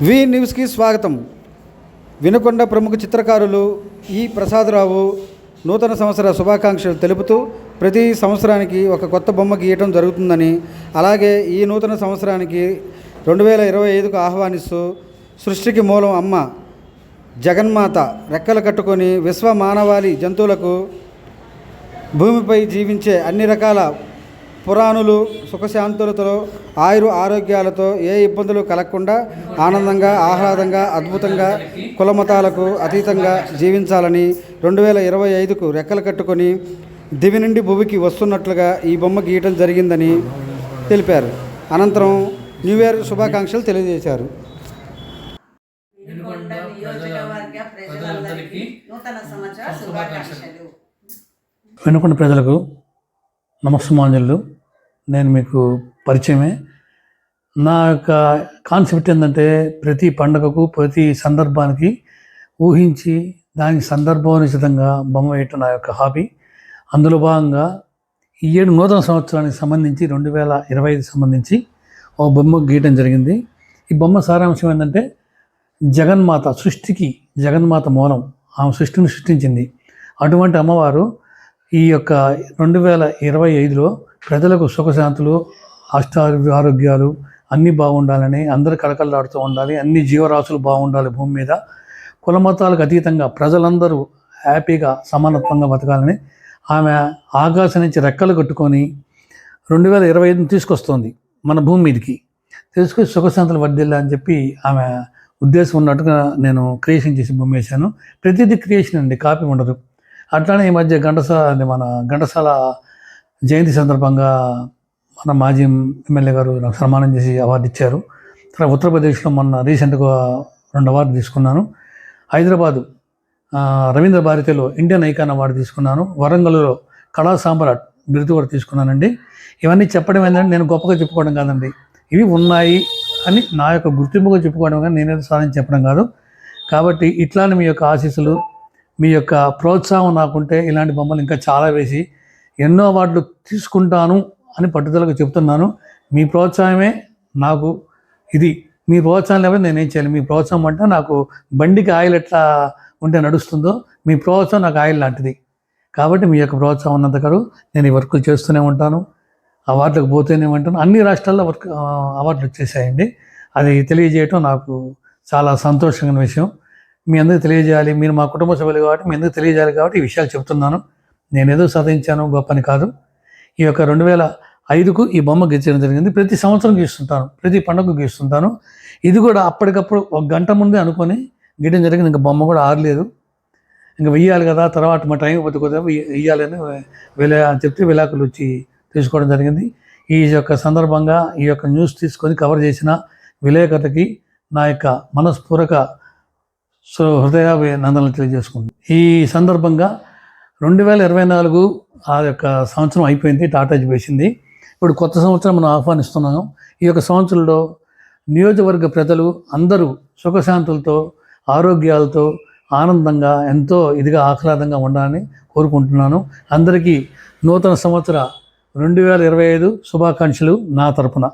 వి న్యూస్కి స్వాగతం. వినకొండ ప్రముఖ చిత్రకారులు ఈ ప్రసాదరావు నూతన సంవత్సర శుభాకాంక్షలు తెలుపుతూ ప్రతి సంవత్సరానికి ఒక కొత్త బొమ్మ గీయటం జరుగుతుందని అలాగే ఈ నూతన సంవత్సరానికి రెండు వేల ఇరవై ఐదుకు ఆహ్వానిస్తూ సృష్టికి మూలం అమ్మ జగన్మాత రెక్కలు కట్టుకొని విశ్వ మానవాళి జంతువులకు భూమిపై జీవించే అన్ని రకాల పురాణులు సుఖశాంతులతో ఆయురు ఆరోగ్యాలతో ఏ ఇబ్బందులు కలగకుండా ఆనందంగా ఆహ్లాదంగా అద్భుతంగా కులమతాలకు అతీతంగా జీవించాలని రెండు వేల ఇరవై ఐదుకు రెక్కలు కట్టుకొని దివి నుండి భూమికి వస్తున్నట్లుగా ఈ బొమ్మ గీయటం జరిగిందని తెలిపారు. అనంతరం న్యూ ఇయర్ శుభాకాంక్షలు తెలియజేశారు. వినుకొండ ప్రజలకు నమస్సమాంజలు నేను మీకు పరిచయమే. నా యొక్క కాన్సెప్ట్ ఏంటంటే ప్రతి పండగకు ప్రతి సందర్భానికి ఊహించి దానికి సందర్భోచితంగా బొమ్మ వేయటం నా యొక్క హాబీ. అందులో భాగంగా ఈ ఏడు నూతన సంవత్సరానికి సంబంధించి రెండు వేల ఇరవై ఐదు సంబంధించి ఓ బొమ్మ గీయటం జరిగింది. ఈ బొమ్మ సారాంశం ఏంటంటే జగన్మాత సృష్టికి జగన్మాత మూలం. ఆమె సృష్టిని సృష్టించింది. అటువంటి అమ్మవారు ఈ యొక్క రెండు వేల ఇరవై ఐదులో ప్రజలకు సుఖశాంతులు అష్ట ఆరోగ్యాలు అన్నీ బాగుండాలని అందరు కలకలలాడుతూ ఉండాలి అన్ని జీవరాశులు బాగుండాలి భూమి మీద. కులమతాలకు అతీతంగా ప్రజలందరూ హ్యాపీగా సమానత్వంగా బతకాలని ఆమె ఆకాశం నుంచి రెక్కలు కట్టుకొని రెండు వేల ఇరవై ఐదుని తీసుకొస్తుంది మన భూమి మీదకి. తీసుకొచ్చి సుఖశాంతులు వర్దిల్లా అని చెప్పి ఆమె ఉద్దేశం ఉన్నట్టుగా నేను క్రియేషన్ చేసి బొమ్మ వేశాను ప్రతిదీ క్రియేషన్ అండి కాపీ ఉండదు. అట్లానే ఈ మధ్య ఘంటసాల మన ఘంటసాల జయంతి సందర్భంగా మన మాజీ ఎమ్మెల్యే గారు నాకు సన్మానం చేసి అవార్డు ఇచ్చారు. తర్వాత ఉత్తరప్రదేశ్లో మొన్న రీసెంట్గా రెండు అవార్డు తీసుకున్నాను. హైదరాబాదు రవీంద్ర భారతిలో ఇండియన్ ఐకాన్ అవార్డు తీసుకున్నాను. వరంగల్లో కళా సామ్రాట్ బిరుదు కూడా తీసుకున్నానండి. ఇవన్నీ చెప్పడం ఏంటంటే నేను గొప్పగా చెప్పుకోవడం కాదండి. ఇవి ఉన్నాయి అని నా యొక్క గుర్తింపుగా చెప్పుకోవడం కానీ నేనేదో సాధించి చెప్పడం కాదు. కాబట్టి ఇట్లానే మీ యొక్క ఆశీస్సులు మీ యొక్క ప్రోత్సాహం నాకుంటే ఇలాంటి బొమ్మలు ఇంకా చాలా వేసి ఎన్నో అవార్డులు తీసుకుంటాను అని పట్టుదలకు చెప్తున్నాను. మీ ప్రోత్సాహమే నాకు ఇది. మీ ప్రోత్సాహం లేకపోతే నేనేం చేయాలి? మీ ప్రోత్సాహం అంటే నాకు బండికి ఆయిల్ ఎట్లా ఉంటే నడుస్తుందో మీ ప్రోత్సాహం నాకు ఆయిల్ లాంటిది. కాబట్టి మీ యొక్క ప్రోత్సాహం ఉన్నంత కరు నేను ఈ వర్కులు చేస్తూనే ఉంటాను. అవార్డులకు పోతూనే ఉంటాను. అన్ని రాష్ట్రాల్లో వర్క్ అవార్డులు వచ్చేసాయండి. అది తెలియజేయటం నాకు చాలా సంతోషంగా విషయం మీ అందరికీ తెలియజేయాలి. మీరు మా కుటుంబ సభ్యులు కాబట్టి మీ అందరికీ తెలియజేయాలి కాబట్టి ఈ విషయాలు చెప్తున్నాను నేను ఏదో సాధించాను గొప్పని కాదు. ఈ యొక్క రెండు వేల ఐదుకు ఈ బొమ్మ గీచడం జరిగింది. ప్రతి సంవత్సరం గీస్తుంటాను. ప్రతి పండుగకు గీస్తుంటాను. ఇది కూడా అప్పటికప్పుడు ఒక గంట ముందే అనుకొని గీయడం జరిగింది. ఇంకా బొమ్మ కూడా ఆరలేదు. ఇంకా వెయ్యాలి కదా. తర్వాత మా టైం పోతే కొద్దిగా వెయ్యాలని విలా అని చెప్తే విలాకులు వచ్చి తీసుకోవడం జరిగింది. ఈ యొక్క సందర్భంగా ఈ యొక్క న్యూస్ తీసుకొని కవర్ చేసిన విలేకరులకి నా యొక్క మనస్ఫూర్వక సో హృదయాభినందనలు తెలియజేసుకుంది ఈ సందర్భంగా రెండు వేల ఇరవై నాలుగు ఆ యొక్క సంవత్సరం అయిపోయింది టాటాజీ వేసింది. ఇప్పుడు కొత్త సంవత్సరం మనం ఆహ్వానిస్తున్నాము. ఈ యొక్క సంవత్సరంలో నియోజకవర్గ ప్రజలు అందరూ సుఖశాంతులతో ఆరోగ్యాలతో ఆనందంగా ఎంతో ఇదిగా ఆహ్లాదంగా ఉండాలని కోరుకుంటున్నాను. అందరికీ నూతన సంవత్సర రెండు వేల ఇరవై ఐదు శుభాకాంక్షలు నా తరపున.